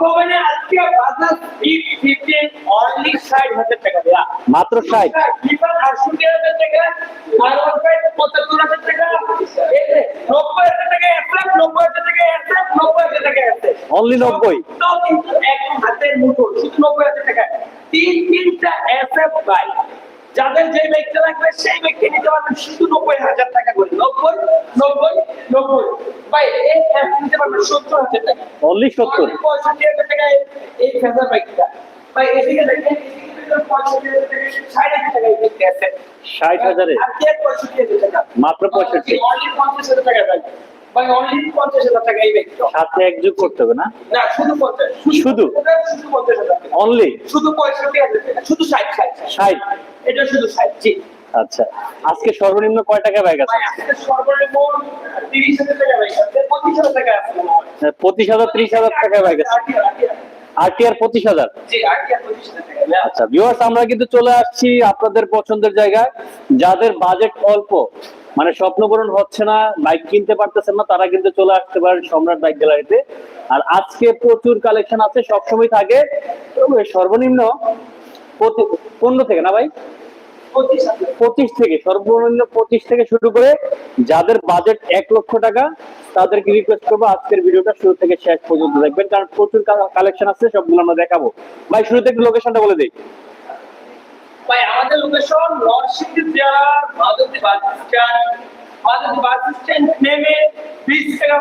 প্রথমে আজকে বাজার বিগ ফিফটিন অনলি ষাট হাজার টাকা দেয়া। মাত্র ষাট। বিমান আটষট্টি হাজার টাকা আর পঁচাত্তর হাজার টাকা নব্বই হাজার টাকা অ্যাপ্লাক নব্বই হাজার টাকা অ্যাপ্লাক নব্বই হাজার টাকা Only 90? সব কিন্তু একদম হাতের মুঠো শুধু নব্বই হাজার টাকা। তিন তিনটা এসএফ বাই যাদের যে ব্যক্তি লাগবে সেই ব্যক্তি নিতে পারবেন শুধু নব্বই হাজার টাকা করে। নব্বই নব্বই নব্বই। ভাই নিতে পারবেন সত্তর হাজার টাকা। অনলি সত্তর? পঁয়ষট্টি হাজার টাকা এই ফেজার বাইকটা। ভাই এদিকে দেখেন ষাট হাজার মাত্র পঁয়ষট্টি। পঞ্চাশ হাজার টাকা সাথে করতে হবে না? না শুধু অনলি শুধু? পঁয়ষট্টি হাজার টাকা শুধু ষাট ষাট। ষাট? এটা শুধু ষাট আচ্ছা আজকে সর্বনিম্ন কয় টাকা ব্যাগ আছে? পঁচিশ হাজার হয়। পঁচিশ হাজার ত্রিশ হাজার টাকা ব্যাগ আছে। আটি, আটি, আটি। আর টি আর পঁচিশ হাজার। আচ্ছা ভিউয়ার্স আমরা কিন্তু চলে আসছি আপনাদের পছন্দের জায়গায়। যাদের বাজেট অল্প মানে স্বপ্ন পূরণ হচ্ছে না বাইক কিনতে পারতেছেন না তারা কিন্তু চলে আসতে পারেন সম্রাট বাইক গ্যালারিতে আর আজকে প্রচুর কালেকশন আছে সবসময় থাকে। সর্বনিম্ন পনেরো থেকে না ভাই? পঁচিশ থেকে সর্বনিম্ন পঁচিশ থেকে শুরু করে যাদের বাজেট এক লক্ষ টাকা তাদেরকে রিকোয়েস্ট করব আজকের ভিডিওটা শুরু থেকে শেষ পর্যন্ত দেখবেন কারণ প্রচুর কালেকশন আছে সবগুলো আমরা দেখাবো। ভাই শুরুতে একটু লোকেশনটা বলে দিই। ভাই আমাদের লোকেশন নরসিংদী জেলার Madhabdi bus stand Madhabdi bus stand নেমে বিশ টাকা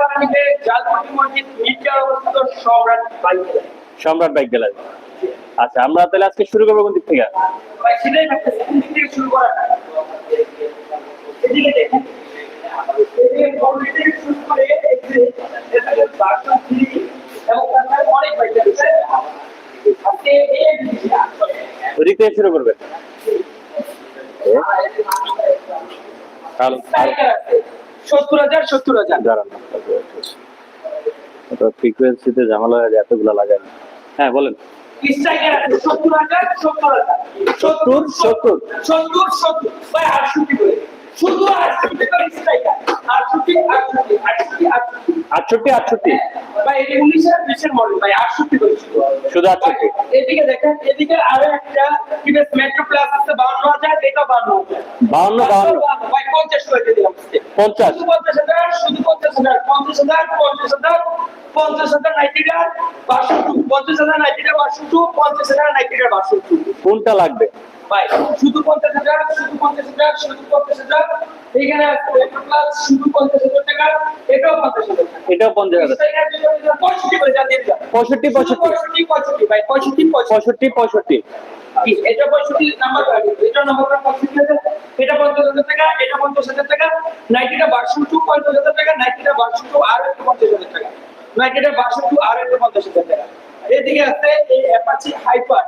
মসজিদ মিটার অবস্থিত সম্রাট বাইক সম্রাট বাইক গ্যালারি আচ্ছা আমরা তাহলে আজকে শুরু করব কোন দিক থেকে? দিক শুরু করা যায়? এদিকে দেখুন এদিকে কোন দিক থেকে শুরু করে এই যে এখানে বাসন থ্রি এবং তাছাড়া অনেক বাইক আছে আজকে এই জিনিসটা ওদিক থেকে শুরু করবেন। সত্তর হাজার সত্তর হাজার। ফ্রিকোয়েন্সিতে ঝামেলা হয়ে যায় এতগুলো লাগায় হ্যাঁ বলেন। স্ট্রাইকার আছে সত্তর হাজার সত্তর হাজার। সত্তর, সত্তর। সত্তর সত্তর। ভাই আটষট্টি করে। শুধু আটষট্টি করে স্ট্রাইকার আটষট্টি আটষট্টি আটষট্টি আটষট্টি। আটষট্টি আটষট্টি। ভাই এটা উনিশের বিশের মডেল ভাই আটষট্টি করে শুধু। শুধু 68 ভাই, এদিকে দেখেন এদিকে আরও একটা মেট্রো প্লাস আছে বাউন্ন হাজার এটা বাউন্ন হাজার। বাউন্ন বাউন্ন ভাই পঞ্চাশ করে দিলাম। পঞ্চাশ। কোনটা লাগবে? শুধু পঞ্চাশ হাজার শুধু পঞ্চাশ হাজার শুধু পঞ্চাশ হাজার। এখানে শুধু পঞ্চাশ হাজার টাকা এটাও পঞ্চাশ হাজার এটাও পঞ্চাশ হাজার। পঁয়ষট্টি পঁয়ষট্টি পঁয়ষট্টি পঁয়ষট্টি। পঁয়ষট্টি পঁয়ষট্টি। এটা পঁয়ষট্টি নাম্বার এটা নাম্বার পঁয়ষট্টি হাজার এটা পঞ্চাশ হাজার টাকা এটা পঞ্চাশ হাজার টাকা নাইটিটা পঞ্চাশ হাজার টাকা নাইটিটা বাষট্টি আর একটা পঞ্চাশ হাজার টাকা। নাইটিটা বাষট্টি আর একটা পঞ্চাশ হাজার টাকা। এদিকে আছে এই অ্যাপাচি হাইপার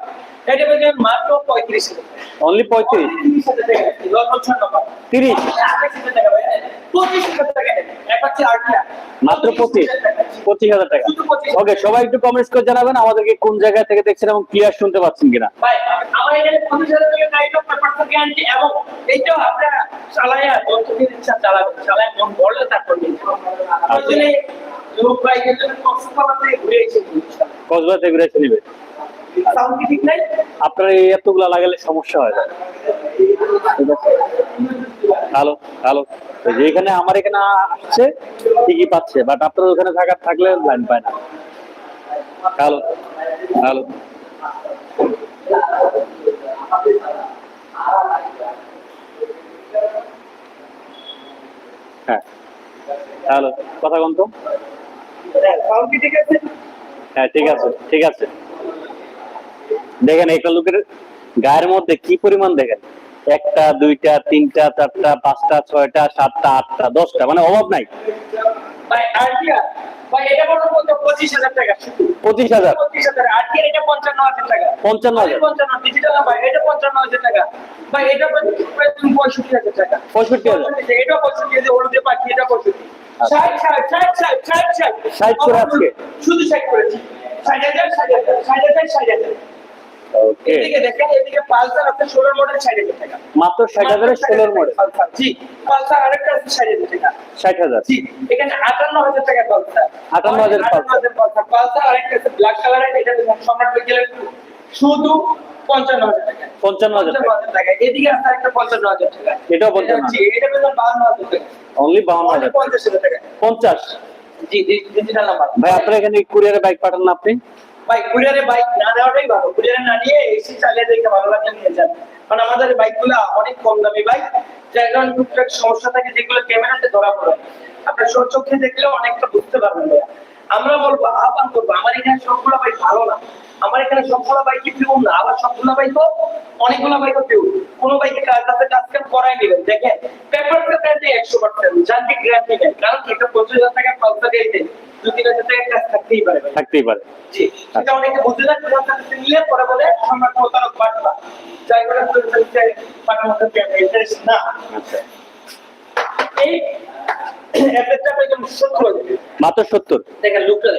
এটা পেয়ে যাবেন মাত্র পঁয়ত্রিশ হাজার অনলি পঁয়ত্রিশ? তিরিশ? হাজার টাকা তিরিশ পঁচিশ হাজার টাকা। অ্যাপাচি আর্টিয়া মাত্র পঁচিশ? পঁচিশ হাজার টাকা। ওকে সবাই একটু কমেন্টস করে জানাবেন আমাদেরকে কোন জায়গা থেকে দেখছেন এবং ক্লিয়ার শুনতে পাচ্ছেন কিনা। ভাই আমার এখানে পঁচিশ হাজার টাকা গাড়িটা পেপার তো গ্যারান্টি এবং এইটা আপনারা চালাইয়া যতদিন ইচ্ছা চালাবেন চালায় মন বললে তারপর নিন আসলে লোক বাইকের জন্য কষ্ট পাওয়াতে ঘুরে এসে কসবা থেকে ঘুরে এসে নিবে। সাউন্ড ঠিক নাই আপনার এই এতগুলা লাগালে সমস্যা হয়ে হ্যালো হ্যালো। যেখানে আমার এখানে আসছে ঠিকই পাচ্ছে বাট আপনার ওখানে থাকার থাকলে লাইন পায় না। Hello hello. হ্যাঁ। হ্যালো কথা কন তো। ঠিক হ্যাঁ ঠিক আছে ঠিক আছে। দেখেন একটা লোকের গায়ের মধ্যে কি পরিমাণ দেখেন? একটা দুইটা তিনটা চারটা পাঁচটা ছয়টা সাতটা আটটা দশটা মানে অভাব নাই। পঁচিশ হাজার আচ্ছা। ষাট করে শুধু হাজার। ওকে দেখেন এদিকে পালসার আছে ষোলোর মডেল ষাট হাজার টাকা মাত্র ষাট হাজারের ষোলোর মডেল জি পালসার আরেকটা আছে ষাট হাজার টাকা ষাট হাজার। জি এখানে আটান্ন হাজার টাকা পালসার। 58,000 পালসার। পালসার। আরেকটা আছে ব্ল্যাক কালারের এটা সম্রাট বিকেলের শুধু পঞ্চান্ন হাজার টাকা। পঞ্চান্ন হাজার টাকা। এদিকে আছে একটা পঞ্চান্ন হাজার টাকা। এটাও 55,000 জি এটা পেলাম বাহান্ন হাজার টাকা। অনলি বাউন্ন হাজার পঞ্চাশ হাজার টাকা। পঞ্চাশ। জি ডিজিটাল নাম্বার ভাই আপনার এখানে কুরিয়ারে বাইক পাঠান না আপনি? ভাই, কুরিয়ারে বাইক না ভালো। কুরিয়ারে না নিয়ে এসি চালিয়ে দেখে ভালো নিয়ে যান। কারণ আমাদের বাইকগুলো অনেক কম দামি বাইক। টুকটাক সমস্যা থাকে, যেগুলো ক্যামেরাতে ধরা পড়ে। দেখলে অনেকটা বুঝতে পারবেন ভাইয়া। আমরা বলব, আহ্বান করব, আমার এখানে সবগুলো বাইক ভালো না। আমার এখানে সবগুলো বাইকই পিউর না। আবার সবগুলো বাইকও অনেকগুলো বাইকও পিউর কোনো বাইকে কাজ কাজ কাজ করাই নেবেন। দেখেন পেপার একশো পার্সেন্ট যান্ত্রিক গ্যারান্টি নেই কারণ এটা পঁচিশ হাজার টাকা পালসা দিয়েছে দু তিন হাজার টাকা কাজ থাকতেই পারে থাকতেই পারে। সেটা অনেকে বুঝে না কিন্তু আপনার নিলে পরে বলে সম্রাট প্রতারক বাটলা যাই বলে পাটার ইন্টারেস্ট না। আচ্ছা। এই মাত্র সত্তর? দেখেন লুকটা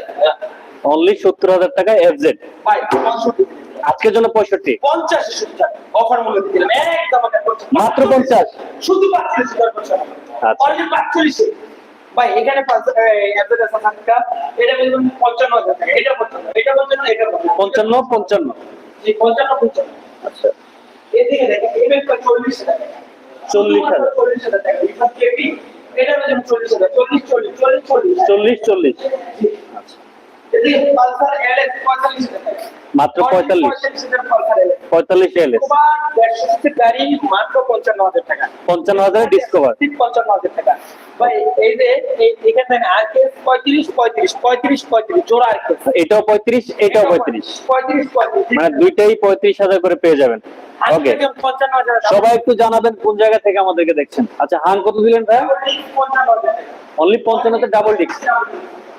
অনলি সত্তর হাজার টাকা এফ জেড ভাই পঁয়ষট্টি। আজকের জন্য পঁয়ষট্টি। পঞ্চাশ অফার মূল্য দিলাম। একদম মাত্র পঞ্চাশ। শুধু পাঁচচল্লিশ হাজার পয়সা আচ্ছা। অনলি পাঁচচল্লিশে ভাই এখানে অ্যাপেল আছে সাতটা এটা বলবেন পঞ্চান্ন হাজার টাকা। এটা পঞ্চান্ন এটা পঞ্চান্ন এটা পঞ্চান্ন পঞ্চান্ন পঞ্চান্ন। জি পঞ্চান্ন পঞ্চান্ন। আচ্ছা। এদিকে দেখেন এই চল্লিশ টাকা। চল্লিশ হাজার। চল্লিশ হাজার টাকা। এটা হচ্ছে চল্লিশ হাজার। চল্লিশ চল্লিশ চল্লিশ চল্লিশ। চল্লিশ চল্লিশ। এদিকে পালসার এলএস পঁয়তাল্লিশ টাকা। মাত্র পঁয়তাল্লিশ। পঁয়তাল্লিশ। এলএস গাড়ি মাত্র পঞ্চান্ন হাজার টাকা পঞ্চান্ন হাজারের ডিসকভার পঞ্চান্ন হাজার টাকা ভাই এই যে এখানে আরকেএস পঁয়ত্রিশ পঁয়ত্রিশ পঁয়ত্রিশ পঁয়ত্রিশ জোড়া আরকেএস এটাও পঁয়ত্রিশ এটাও পঁয়ত্রিশ। পঁয়ত্রিশ পঁয়ত্রিশ মানে দুইটাই পঁয়ত্রিশ হাজার করে পেয়ে যাবেন। ওকে হাজার সবাই একটু জানাবেন কোন জায়গা থেকে আমাদেরকে দেখছেন। আচ্ছা হান কত দিলেন ভাই হাজার। অনলি পঞ্চান্নতে ডাবল ডিস্ক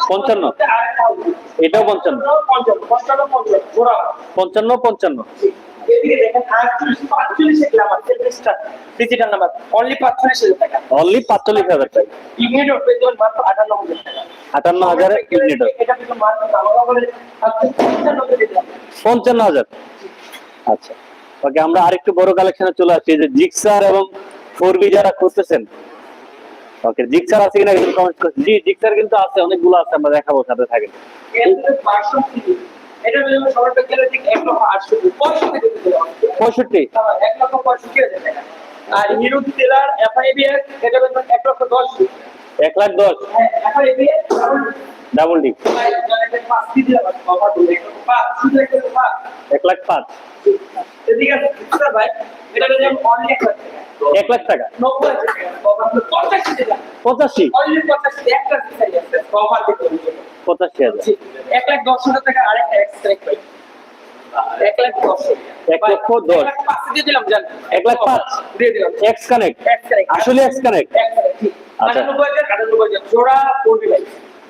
পঞ্চান্ন। এটাও পঞ্চান্ন। পঞ্চান্ন পঞ্চান্ন। হাজার আচ্ছা। আমরা আরেকটু বড় কালেকশনে চলে আসছি যে জিক্সার এবং ফোর বি যারা করতেছেন ওকে জিক্সার আছে কিনা কিন্তু কমেন্ট করুন জি জিক্সার কিন্তু আছে অনেকগুলো আছে আমরা দেখাবো সাথে থাকেন। এক লাখ পাঁচ। ঠিক আছে ভাই। এক লাখ টাকা। এক লাখ টাকা। নব্বই হাজার টাকা। বাবা পঞ্চাশি টাকা পঁচাশি অনলি পঞ্চাশি একটা সিসাই আছে কভার দিতে হবে। পঁচাশি হাজার। এক লাখ দশ হাজার টাকা আরেকটা এক্সট্রা পাই এক লাখ। দশ। এক লক্ষ দশ। এক লাখ পাঁচ দিয়ে দিলাম জান। এক লাখ পাঁচ। দিয়ে দিলাম। এক্স কানেক্ট আসলে এক্স কানেক্ট। আটানব্বই হাজার আটানব্বই হাজার। জোড়া পড়বে। ভাই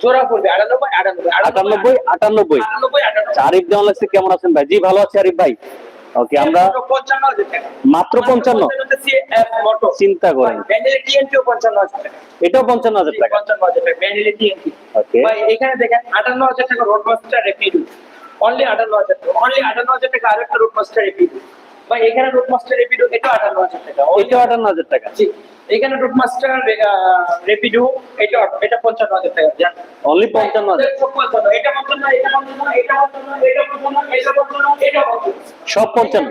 জোড়া পড়বে। আটানব্বই আটানব্বই। আটানব্বই আটানব্বই। আটানব্বই আটানব্বই। আরিফ দেওয়ান লাগছে। কেমন আছেন ভাই? জি ভালো আছে আরিফ ভাই। ওকে আমরা মাত্র পঞ্চান্ন। চিন্তা করেন। এটাও পঞ্চান্ন হাজার টাকা। ওকে এখানে দেখেন আটান্ন হাজার টাকা রোড মাস্টার রেপিডু অনলি আটান্ন হাজার টাকা অনলি আটান্ন হাজার টাকা আরেকটা রোড মাস্টার রেপিডু ভাই এখানে রোড মাস্টার রেপিডু এটা আটান্ন হাজার টাকা। এটাও আটান্ন হাজার টাকা। জি। এখানে রুট রেপিডো এটা এটা 55 টাকা 55 এটা 55 এটা 55 এটা 55 এটা 55 এটা 55 সব 55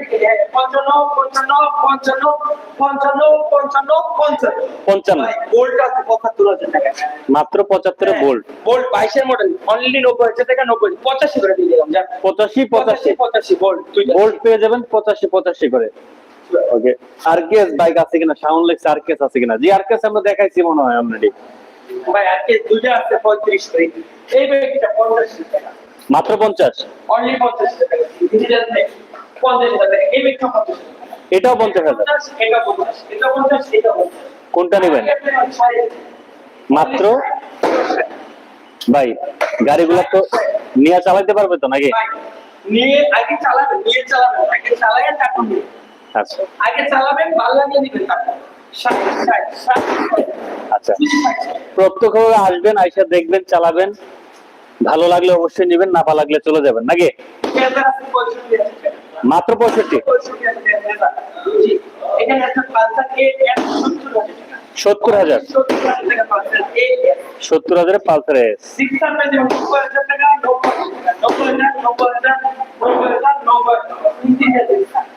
55 55 55 55 55 বোল্ট আছে 75 হাজার টাকা। মাত্র 75 বোল্ট বোল্ট 22 এর মডেল অনলি 90 হাজার টাকা 90 85 করে দিয়ে দিলাম 85 85 85 বোল্ট বোল্ট পেয়ে যাবেন 85 85 করে। ওকে আর কেস বাইক আছে কিনা? সাউন্ড লেক্স আর কেস আছে কিনা? জি আর কেস আমরা দেখাইছি মনে হয় অলরেডি ভাই দুইটা আছে পঁয়ত্রিশ করে এই ব্যাগটা পঞ্চাশ টাকা। মাত্র পঞ্চাশ? অনলি পঞ্চাশ টাকা। ডিজিটাল ব্যাগ পঞ্চাশ টাকা। এই টাকা। এটাও পঞ্চাশ হাজার। পঞ্চাশ এটা পঞ্চাশ এটা পঞ্চাশ এটা পঞ্চাশ। কোনটা নেবেন? মাত্র? ভাই গাড়িগুলো তো নিয়ে চালাইতে পারবে তো নাকি? নিয়ে আগে চালাবেন নিয়ে চালাবেন আগে চালাবেন তারপর আচ্ছা। আগে চালাবেন ভালো লাগলে আচ্ছা। প্রত্যক্ষভাবে আসবেন আইসা দেখবেন চালাবেন। ভালো লাগলে অবশ্যই নেবেন না ভালো লাগলে চলে যাবেন। নাকি। মাত্র পঁয়ষট্টি। এখানে একটা সত্তর হাজার। সত্তর হাজার পালসার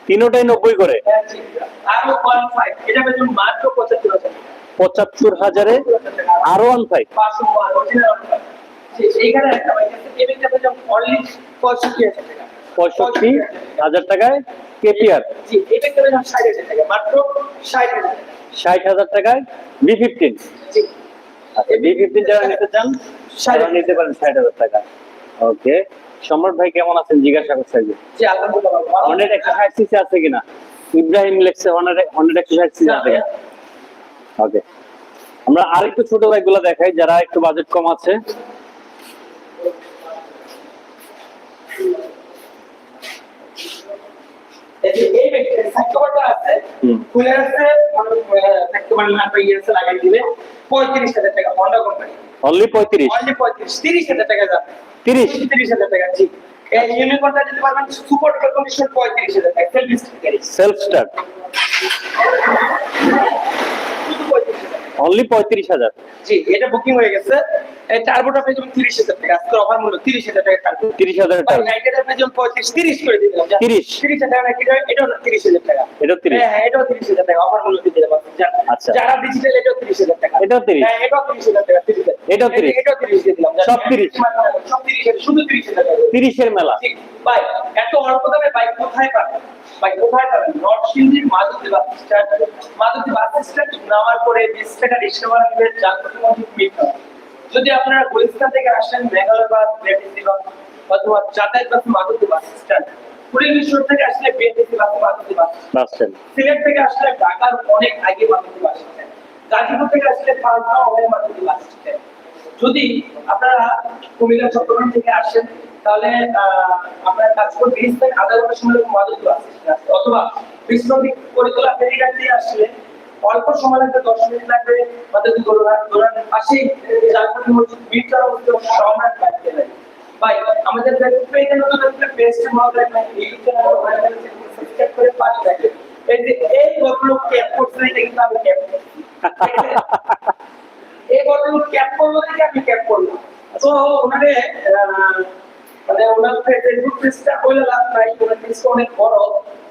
তিনোটাই নব্বই করে। পঁচাত্তর হাজার আরও ওয়ান ফাইভ পঁয়ষট্টি হাজার টাকায় কেপিআর মাত্র ষাট হাজার। ষাট হাজার টাকায় বি ফিফটিন আচ্ছা বি ফিফটিন যারা নিতে চান তারা নিতে পারেন ষাট হাজার টাকা। ওকে সম্রাট ভাই কেমন আছেন? জিজ্ঞাসা করছে হন্ড্রেড একশো ষাট সিসি আছে কিনা? ইব্রাহিম লেখছে হন্ড্রেড হন্ড্রেড একশো ষাট সিসি আছে ওকে। আমরা আরেকটু ছোট বাইকগুলো দেখাই যারা একটু বাজেট কম আছে। এই ব্যক্তির সাইকেলটা আছে। খুলে আছে মানে না তো ইয়েছে লাগাই দিলে পঁয়ত্রিশ হাজার টাকা হন্ডা কোম্পানি অনলি পঁয়ত্রিশ? অনলি পঁয়ত্রিশ তিরিশ হাজার টাকা যাবে। তিরিশ? তিরিশ হাজার টাকা জি। এই ইউনিকর্নটা দিতে পারবেন সুপার কন্ডিশন পঁয়ত্রিশ হাজার টাকা সেলফ স্টিকারি সেলফ স্টার্ট শুধু পঁয়ত্রিশ হাজার টাকা অনলি পঁয়ত্রিশ হাজার জি এটা বুকিং হয়ে গেছে টার্বোটা পেয়ে যাবেন তিরিশ হাজার টাকা আজকে অফার মূল্য তিরিশ হাজার টাকা তিরিশ হাজার টাকা নাইকেটা পেয়ে যাবেন পঁয়ত্রিশ তিরিশ করে দিলাম 30 তিরিশ হাজার টাকা এটাও তিরিশ হাজার টাকা এটাও তিরিশ হ্যাঁ, হ্যাঁ, এটাও 30,000 টাকা অফার মূল্য দিতে যাব আচ্ছা। যারা ডিজিটাল এটাও 30,000 টাকা এটাও 30 হ্যাঁ, এটাও 30,000 টাকা 30,000 এটাও 30 এটাও 30 দিয়ে দিলাম সব 30 সব 30 শুধু 30,000 টাকা তিরিশের মেলা ভাই এত অল্প দামে বাইক কোথায় পাবেন? ভাই কোথায় পাবেন? North সিন্ধির Madhabdi bus stand Madhabdi bus stand নামার পরে বিশ টাকা রিক্সা ভাড়া নিবে মধ্যে মিট যদি আপনারা গুলিস্তান থেকে আসেন মেঘালয় বাস বিএটিসি বাস অথবা যাতায়াত বাস মাধবদী বাস স্ট্যান্ড পুরীশ্বর থেকে আসলে BATC bus Madhabdi bus stand Sylhet থেকে আসলে ঢাকার অনেক আগে মাধবদী বাস স্ট্যান্ড গাজীপুর থেকে আসলে পাঁচটা অনেক মাধবদী বাস স্ট্যান্ড যদি আপনারা কুমিল্লা, চট্টগ্রাম থেকে আসেন, তাহলে আপনারা কাজপুর ব্রিজ থেকে আধা ঘণ্টা সময় স্ট্যান্ড আসতে। অথবা বিশ্বনদী করিতলা ফেরিঘাট দিয়ে আসলে অল্প সময় লাগবে, দশ মিনিট লাগবে দোলঘাট দোলঘাটের পাশেই জালপুরি মসজিদ বিটরা মসজিদ সম্রাট লাগতে লাগে। ভাই, আমাদের পেজে নতুন একটা ইউটিউব চ্যানেল করে এই যে এই কিন্তু আমি এই ভদ্রলোক ক্যাপ করল দেখে আমি ক্যাপ করলাম? তো ওনারে মানে ওনার ফেসবুক পেজটা বলে লাভ নাই ওনার পেজটা অনেক বড়।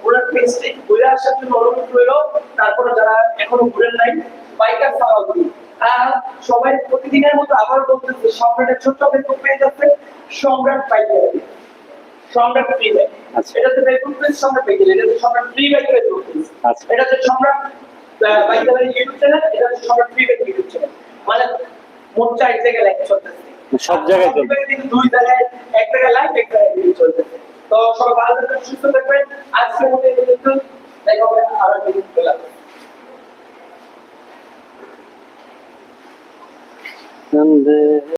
ওনার পেজটা ঘুরে আসার জন্য অনুরোধ রইল। তারপরে যারা এখনও ঘুরেন নাই বাইকার করি আর সবাই প্রতিদিনের মতো আবার বলতেছে সম্রাটের ছোট্ট ফেসবুক পেজ আছে সম্রাট বাইকার সম্রাট ফ্রি বাইক আচ্ছা। এটা তো ফেসবুক পেজ সম্রাট বাইক এটা তো সম্রাট ফ্রি বাইক ফেসবুক পেজ আচ্ছা। এটা তো সম্রাট বাইকার ইউটিউব চ্যানেল এটা তো সম্রাট ফ্রি বাইক ইউটিউব চ্যানেল মানে মোট চার জায়গায় লাইভ চলতেছে। সব জায়গায় দুই জায়গায় এক জায়গায় লাইভ এক জায়গায় ভিডিও চলতেছে। তো সবাই ভালো থাকবেন সুস্থ থাকবেন। আজকে মতো কিন্তু দেখা হবে আরও একদিন চলে